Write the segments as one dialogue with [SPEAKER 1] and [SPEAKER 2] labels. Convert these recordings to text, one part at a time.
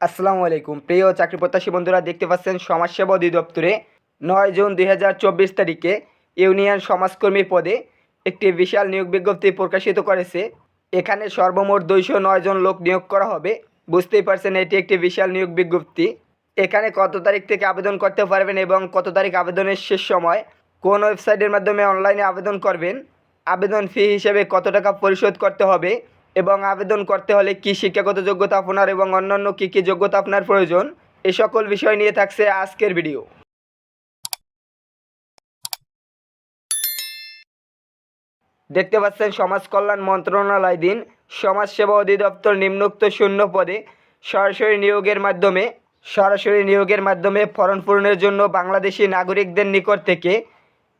[SPEAKER 1] আসসালামু আলাইকুম। প্রিয় চাকরি প্রত্যাশী বন্ধুরা, দেখতে পাচ্ছেন সমাজসেবা অধিদপ্তরে নয় জুন দুই হাজার চব্বিশ তারিখে ইউনিয়ন সমাজকর্মী পদে একটি বিশাল নিয়োগ বিজ্ঞপ্তি প্রকাশিত করেছে। এখানে সর্বমোট দুইশো নয় জন লোক নিয়োগ করা হবে। বুঝতেই পারছেন, এটি একটি বিশাল নিয়োগ বিজ্ঞপ্তি। এখানে কত তারিখ থেকে আবেদন করতে পারবেন এবং কত তারিখ আবেদনের শেষ সময়, কোন ওয়েবসাইটের মাধ্যমে অনলাইনে আবেদন করবেন, আবেদন ফি হিসেবে কত টাকা পরিশোধ করতে হবে এবং আবেদন করতে হলে কি শিক্ষাগত যোগ্যতা আপনার এবং অন্যান্য কী কী যোগ্যতা আপনার প্রয়োজন? এই সকল বিষয় নিয়ে থাকছে আজকের ভিডিও। দেখতে পাচ্ছেন, সমাজ কল্যাণ মন্ত্রণালয় দিন, সমাজসেবা অধিদপ্তর নিম্নোক্ত শূন্য পদে সরাসরি নিয়োগের মাধ্যমে, সরাসরি নিয়োগের মাধ্যমে ফরম পূরণের জন্য বাংলাদেশি নাগরিকদের নিকট থেকে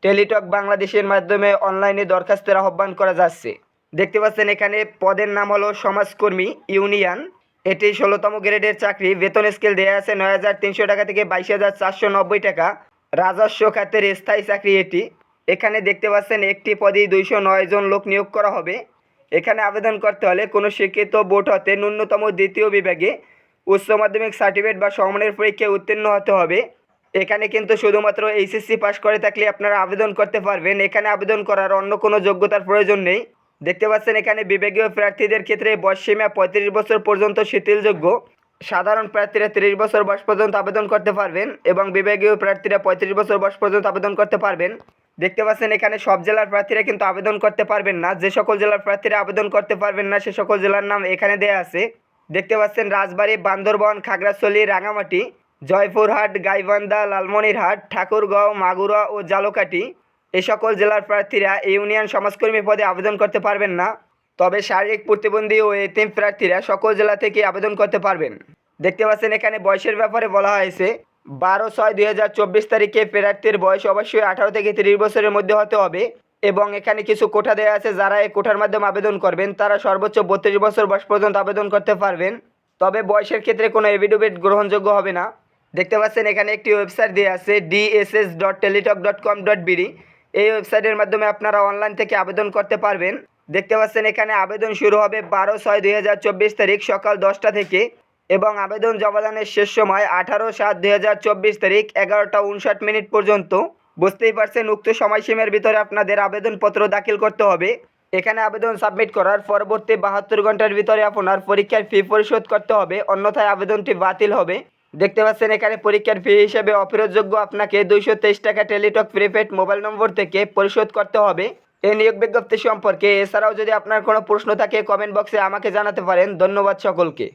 [SPEAKER 1] টেলিটক বাংলাদেশের মাধ্যমে অনলাইনে দরখাস্তের আহ্বান করা যাচ্ছে। দেখতে পাচ্ছেন এখানে পদের নাম হলো সমাজকর্মী ইউনিয়ন। এটি ষোলোতম গ্রেডের চাকরি। বেতন স্কেল দেওয়া আছে নয় হাজার তিনশো টাকা থেকে বাইশ হাজার চারশো নব্বই টাকা। রাজস্ব খাতের স্থায়ী চাকরি এটি। এখানে দেখতে পাচ্ছেন একটি পদেই দুইশো নয় জন লোক নিয়োগ করা হবে। এখানে আবেদন করতে হলে কোনো শিক্ষিত বোর্ড হতে ন্যূনতম দ্বিতীয় বিভাগে উচ্চ মাধ্যমিক সার্টিফিকেট বা সমমানের পরীক্ষায় উত্তীর্ণ হতে হবে। এখানে কিন্তু শুধুমাত্র এইচএসসি পাস করে থাকলে আপনারা আবেদন করতে পারবেন। এখানে আবেদন করার অন্য কোনো যোগ্যতার প্রয়োজন নেই। দেখতে পাচ্ছেন এখানে বিভাগীয় প্রার্থীদের ক্ষেত্রে বয়সসীমা পঁয়ত্রিশ বছর পর্যন্ত শিথিলযোগ্য। সাধারণ প্রার্থীরা তিরিশ বছর বয়স পর্যন্ত আবেদন করতে পারবেন এবং বিভাগীয় প্রার্থীরা পঁয়ত্রিশ বছর বয়স পর্যন্ত আবেদন করতে পারবেন। দেখতে পাচ্ছেন এখানে সব জেলার প্রার্থীরা কিন্তু আবেদন করতে পারবেন না। যে সকল জেলার প্রার্থীরা আবেদন করতে পারবেন না, সে সকল জেলার নাম এখানে দেয়া আছে। দেখতে পাচ্ছেন রাজবাড়ী, বান্দরবন, খাগড়াছড়ি, রাঙামাটি, জয়পুরহাট, গাইবান্ধা, লালমনিরহাট, ঠাকুরগাঁও, মাগুরা ও জালকাটি এই সকল জেলার প্রার্থীরা ইউনিয়ন সমাজকর্মী পদে আবেদন করতে পারবেন না, তবে শারীরিক প্রতিবন্ধী ও এতিম প্রার্থীরা সকল জেলা থেকে আবেদন করতে পারবেন। দেখতে পাচ্ছেন এখানে বয়সের ব্যাপারে বলা হয়েছে, বারো ছয় দুই হাজার চব্বিশ তারিখে প্রার্থীর বয়স অবশ্যই আঠারো থেকে তিরিশ বছরের মধ্যে হতে হবে এবং এখানে কিছু কোঠা দেওয়া আছে যারা এই কোঠার মাধ্যমে আবেদন করবেন, তারা সর্বোচ্চ বত্রিশ বছর বয়স পর্যন্ত আবেদন করতে পারবেন। তবে বয়সের ক্ষেত্রে কোনো এভিডেভিট গ্রহণযোগ্য হবে না। দেখতে পাচ্ছেন এখানে একটি ওয়েবসাইট দেওয়া আছে DSS dot Teletalk dot com dot BD এই ওয়েবসাইটের মাধ্যমে আপনারা অনলাইন থেকে আবেদন করতে পারবেন। দেখতে পাচ্ছেন এখানে আবেদন শুরু হবে বারো ছয় দুই তারিখ সকাল দশটা থেকে এবং আবেদন জমাদানের শেষ সময় আঠারো সাত দুই তারিখ এগারোটা উনষাট মিনিট পর্যন্ত। বুঝতেই পারছেন, উক্ত সময়সীমার ভিতরে আপনাদের আবেদনপত্র দাখিল করতে হবে। এখানে আবেদন সাবমিট করার পরবর্তী বাহাত্তর ঘণ্টার ভিতরে আপনার পরীক্ষার ফি পরিশোধ করতে হবে, অন্যথায় আবেদনটি বাতিল হবে। দেখতে পাচ্ছেন, এখানে পরীক্ষার ফি হিসেবে অফেরতযোগ্য আপনাকে দুইশো তেইশ টাকা টেলিটক প্রিপেড মোবাইল নম্বর থেকে পরিশোধ করতে হবে। এই নিয়োগ বিজ্ঞপ্তি সম্পর্কে এছাড়াও যদি আপনার কোনো প্রশ্ন থাকে কমেন্ট বক্সে আমাকে জানাতে পারেন। ধন্যবাদ সকলকে।